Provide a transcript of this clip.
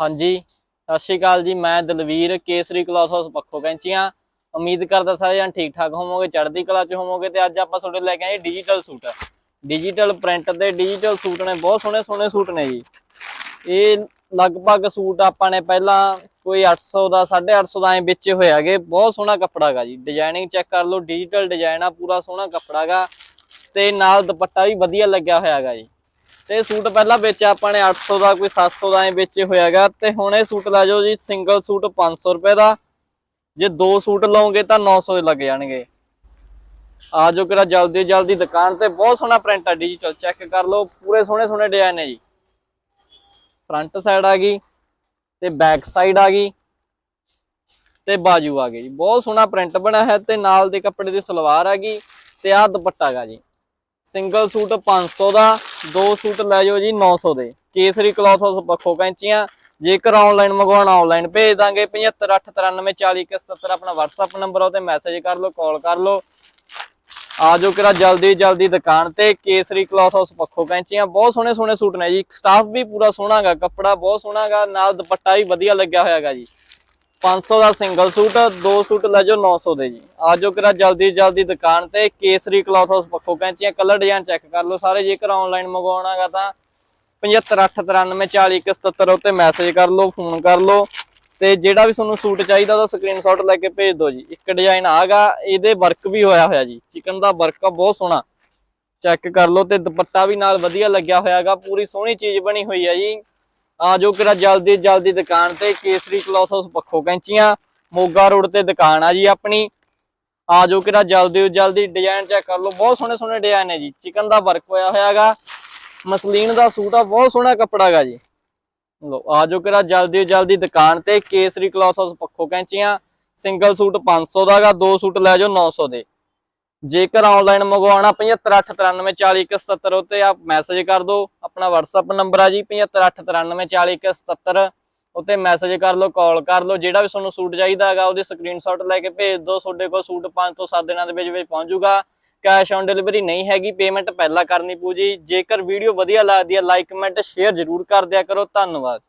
ਹਾਂਜੀ, ਸਤਿ ਸ਼੍ਰੀ ਅਕਾਲ ਜੀ, ਮੈਂ ਦਲਵੀਰ ਕੇਸਰੀ ਕਲਾਸ ਹਾਊਸ ਪੱਖੋ ਕੈਂਚੀਆਂ। ਉਮੀਦ ਕਰਦਾ ਸਾਰੇ ਜਣ ਠੀਕ ਠਾਕ ਹੋਵੋਗੇ, ਚੜ੍ਹਦੀ ਕਲਾ ਚ ਹੋਵੋਗੇ ਤੇ ਅੱਜ ਆਪਾਂ ਤੁਹਾਡੇ ਲੈ ਕੇ ਆਏ ਡਿਜੀਟਲ ਸੂਟ ਡਿਜੀਟਲ ਪ੍ਰਿੰਟ ਤੇ ਡਿਜੀਟਲ ਸੂਟ ਨੇ, ਬਹੁਤ ਸੋਹਣੇ ਸੋਹਣੇ ਸੂਟ ਨੇ ਜੀ। ਇਹ ਲਗਭਗ ਸੂਟ ਆਪਾਂ ਨੇ ਪਹਿਲਾਂ ਕੋਈ 800 ਦਾ 850 ਦਾ ਐ ਵੇਚੇ ਹੋਏ ਹੈਗੇ, ਬਹੁਤ ਸੋਹਣਾ ਕੱਪੜਾ ਹੈਗਾ ਜੀ। ਡਿਜ਼ਾਈਨਿੰਗ ਚੈੱਕ ਕਰ ਲਓ ਡਿਜੀਟਲ ਡਿਜ਼ਾਈਨ ਆ, ਪੂਰਾ ਸੋਹਣਾ ਕੱਪੜਾ ਹੈਗਾ ਤੇ ਨਾਲ ਦੁਪੱਟਾ ਵੀ ਵਧੀਆ ਲੱਗਿਆ ਹੋਇਆ ਹੈਗਾ ਜੀ। ਤੇ ਸੂਟ ਪਹਿਲਾਂ ਵੇਚਿਆ ਆਪਾਂ ਨੇ 800 ਦਾ, ਕੋਈ 700 ਦਾ ਐ ਵੇਚੇ ਹੋਇਆ ਹੈਗਾ। ਤੇ ਹੁਣ ਇਹ ਸੂਟ ਲੈ ਜਾਓ ਜੀ ਸਿੰਗਲ ਸੂਟ 500 ਰੁਪਏ ਦਾ। ਜੇ ਦੋ ਸੂਟ ਲਓਗੇ ਤਾਂ 900 ਦੇ ਲੱਗ ਜਾਣਗੇ। ਆ ਜਾਓ ਕਿਰਾ ਜਲਦੀ ਜਲਦੀ ਦੁਕਾਨ ਤੇ, ਬਹੁਤ ਸੋਹਣਾ ਪ੍ਰਿੰਟ ਆ ਡਿਜੀਟਲ ਚੈੱਕ ਕਰ ਲਓ, ਪੂਰੇ ਸੋਹਣੇ ਸੋਹਣੇ ਡਿਜ਼ਾਈਨ ਹੈ ਜੀ। ਫਰੰਟ ਸਾਈਡ ਆ ਗਈ, ਤੇ ਬੈਕ ਸਾਈਡ ਆ ਗਈ, ਤੇ ਬਾਜੂ ਆ ਗਈ ਜੀ। ਬਹੁਤ ਸੋਹਣਾ ਪ੍ਰਿੰਟ ਬਣਿਆ ਹੈ ਤੇ ਨਾਲ ਦੇ ਕੱਪੜੇ ਦੀ ਸਲਵਾਰ ਆ ਗਈ, ਤੇ ਆਹ ਦੁਪੱਟਾ ਹੈਗਾ ਜੀ। ਸਿੰਗਲ ਸੂਟ 500 ਦਾ, ਦੋ ਸੂਟ ਲੈ ਜਾਓ ਜੀ 900 ਦੇ। ਕੇਸਰੀ ਕਲੌਥ ਹਾਊਸ ਪੱਖੋਂ ਕੈਂਚੀਆਂ। ਜੇਕਰ ਆਨਲਾਈਨ ਮੰਗਵਾਉਣਾ ਆਨਲਾਈਨ ਭੇਜ ਦਾਂਗੇ। 7589404177 ਆਪਣਾ WhatsApp ਨੰਬਰ ਉਹ ਤੇ ਮੈਸੇਜ ਕਰ ਲਓ ਕਾਲ ਕਰ ਲਓ। ਆ ਜੋ ਕਿਰਾ ਜਲਦੀ ਜਲਦੀ ਦੁਕਾਨ ਤੇ, ਕੇਸਰੀ ਕਲੌਥ ਹਾਊਸ ਪੱਖੋਂ ਕੈਂਚੀਆਂ। ਬਹੁਤ ਸੋਹਣੇ ਸੋਹਣੇ ਸੂਟ ਨੇ ਜੀ। ਸਟਾਫ ਵੀ ਪੂਰਾ ਸੋਹਣਾਗਾ ਕੱਪੜਾ ਬਹੁਤ ਸੋਹਣਾਗਾ ਨਾਲ ਦੁਪੱਟਾ ਵੀ ਵਧੀਆ ਲੱਗਿਆ ਹੋਇਆਗਾ ਜੀ। 500 ਦਾ ਸਿੰਗਲ ਸੂਟ, ਦੋ ਸੂਟ ਲੈ ਜਾਓ 900 ਦੇ ਜੀ। ਆ ਜੋ ਕਿਰਾ ਜਲਦੀ ਜਲਦੀ ਦੁਕਾਨ ਤੇ, ਕੇਸਰੀ ਕਲੌਥ ਹਾਊਸ ਪੱਖੋਂ ਕੈਂਚੀਆਂ ਕਲਰ ਡਿਜ਼ਾਈਨ ਚੈੱਕ ਕਰ ਲਓ ਸਾਰੇ। ਜੇਕਰ ਆਨਲਾਈਨ ਮੰਗਵਾਉਣਾਗਾ ਤਾਂ 7589404177 ਉੱਤੇ ਮੈਸੇਜ ਕਰ ਲਓ ਫੋਨ ਕਰ ਲਓ। ਤੇ ਜਿਹੜਾ ਵੀ ਤੁਹਾਨੂੰ ਸੂਟ ਚਾਹੀਦਾ ਉਹਦਾ ਸਕਰੀਨਸ਼ਾਟ ਲੈ ਕੇ ਭੇਜ ਦਿਓ ਜੀ। ਇੱਕ ਡਿਜ਼ਾਈਨ ਆਗਾ, ਇਹਦੇ ਵਰਕ ਵੀ ਹੋਇਆ ਹੋਇਆ ਜੀ। ਚਿਕਨ ਦਾ ਵਰਕ ਆ, ਬਹੁਤ ਸੋਹਣਾ। ਚੈੱਕ ਕਰ ਲਓ ਤੇ ਦੁਪੱਟਾ ਵੀ ਨਾਲ ਵਧੀਆ ਲੱਗਿਆ ਹੋਇਆਗਾ। ਪੂਰੀ ਸੋਹਣੀ ਚੀਜ਼ ਬਣੀ ਹੋਈ ਹੈ ਜੀ। ਆ ਜੋ ਕਿਰਾ ਜਲਦੀ ਜਲਦੀ ਦੁਕਾਨ ਤੇ, Kesari cloth house Pakho Kainchian, Moga road ਤੇ ਦੁਕਾਨ ਆ ਜੀ ਆਪਣੀ। ਆ ਜੋ ਕਿਰਾ ਜਲਦੀ ਜਲਦੀ ਡਿਜ਼ਾਈਨ ਚੈੱਕ ਕਰ ਲਓ। ਬਹੁਤ ਸੋਹਣੇ ਸੋਹਣੇ ਡਿਜ਼ਾਈਨ ਹੈ ਜੀ। ਚਿਕਨ ਦਾ ਵਰਕ ਹੋਇਆ ਹੋਇਆਗਾ। ਮਸਲੀਨ ਦਾ ਸੂਟ ਆ, ਬਹੁਤ ਸੋਹਣਾ ਕੱਪੜਾ ਹੈਗਾ ਜੀ। ਲੋ ਆ ਜੋ ਕਿਰਾ ਜਲਦੀ ਜਲਦੀ ਦੁਕਾਨ ਤੇ, Kesari cloth house Pakho Kainchian. Single suit 500 ਦਾਗਾ ਦੋ ਸੂਟ ਲੈ ਜਾਓ 900 ਦੇ। ਜੇਕਰ ਆਨਲਾਈਨ ਮੰਗਵਾਉਣਾ 7589404177 ਉੱਤੇ ਆਪ ਮੈਸੇਜ ਕਰ ਦਿਓ। ਆਪਣਾ WhatsApp ਨੰਬਰ ਆ ਜੀ 7589404177 ਉੱਤੇ ਮੈਸੇਜ ਕਰ ਲਓ ਕਾਲ ਕਰ ਲਓ, ਜਿਹੜਾ ਵੀ ਤੁਹਾਨੂੰ ਸੂਟ ਚਾਹੀਦਾ ਹੈਗਾ, ਉਹਦੀ ਸਕਰੀਨਸ਼ਾਟ ਲੈ ਕੇ ਭੇਜ ਦਿਓ, ਤੁਹਾਡੇ ਕੋਲ ਸੂਟ 5 ਤੋਂ 7 ਦਿਨਾਂ ਦੇ ਵਿੱਚ ਵਿੱਚ ਪਹੁੰਚ ਜਾਊਗਾ ਕੈਸ਼ ਔਨ ਡਿਲੀਵਰੀ ਨਹੀਂ ਹੈਗੀ ਪੇਮੈਂਟ ਪਹਿਲਾਂ ਕਰਨੀ ਪਊ ਜੀ। ਜੇਕਰ ਵੀਡੀਓ ਵਧੀਆ ਲੱਗਦੀ ਹੈ ਲਾਈਕ ਕਮੈਂਟ ਸ਼ੇਅਰ ਜ਼ਰੂਰ ਕਰ ਦਿਆ ਕਰੋ। ਧੰਨਵਾਦ।